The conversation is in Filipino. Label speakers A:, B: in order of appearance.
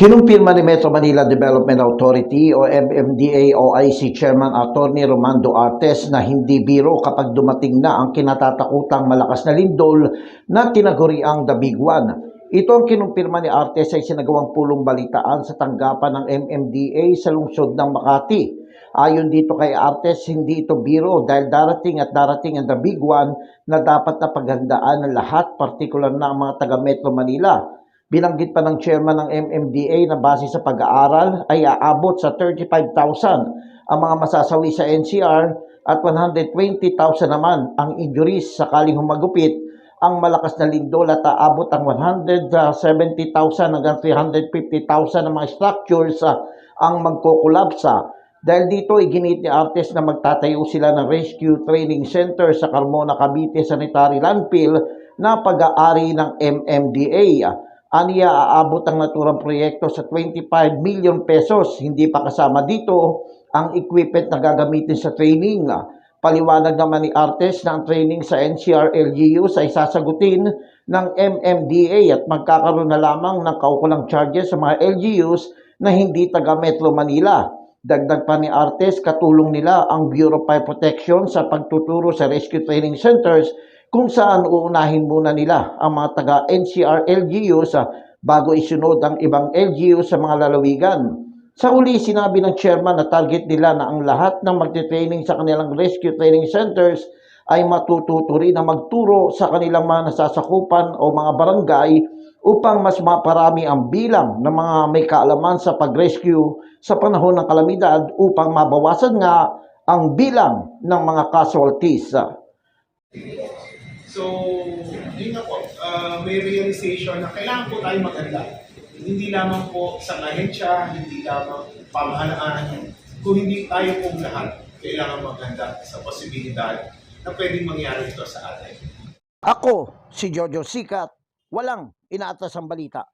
A: Kinumpirma ni Metro Manila Development Authority o MMDA OIC Chairman Attorney Romando Artes na hindi biro kapag dumating na ang kinatatakutang malakas na lindol na tinaguriang The Big One. Ito ang kinumpirma ni Artes ay sinagawang pulong balitaan sa tanggapan ng MMDA sa lungsod ng Makati. Ayon dito kay Artes, hindi ito biro dahil darating at darating ang The Big One na dapat na paghandaan ng lahat, partikular na ang mga taga Metro Manila. Binanggit pa ng chairman ng MMDA na base sa pag-aaral ay aabot sa 35,000 ang mga masasawi sa NCR at 120,000 naman ang injuries sakaling humagupit ang malakas na lindol at aabot ang 170,000 hanggang 350,000 ng mga structures ah, ang magkokolapsa. Dahil dito, iginit ni Artes na magtatayo sila ng Rescue Training Center sa Carmona, Cavite Sanitary Landfill na pag-aari ng MMDA. Aniya aabot ang naturang proyekto sa 25 million pesos. Hindi pa kasama dito ang equipment na gagamitin sa training. Paliwanag naman ni Artes na ang training sa NCR LGUs ay sasagutin ng MMDA at magkakaroon na lamang ng kaukulang charges sa mga LGUs na hindi taga Metro Manila. Dagdag pa ni Artes, katulong nila ang Bureau of Fire Protection sa pagtuturo sa rescue training centers kung saan uunahin muna nila ang mga taga NCR LGUs ah, bago isunod ang ibang LGU sa mga lalawigan. Sa uli, sinabi ng chairman na target nila na ang lahat ng magte-training sa kanilang rescue training centers ay matututo rin na magturo sa kanilang mga nasasakupan o mga barangay upang mas maparami ang bilang ng mga may kaalaman sa pag-rescue sa panahon ng kalamidad upang mabawasan nga ang bilang ng mga casualties.
B: So, yun na po, uh, may realization na kailangan po tayo maganda. Hindi lamang po sa ahensya, hindi lamang pamahalaan, kung hindi tayo pong lahat kailangan maganda sa posibilidad na pwedeng mangyari ito sa atin.
A: Ako, si Jojo Sikat, walang inaatas ang balita.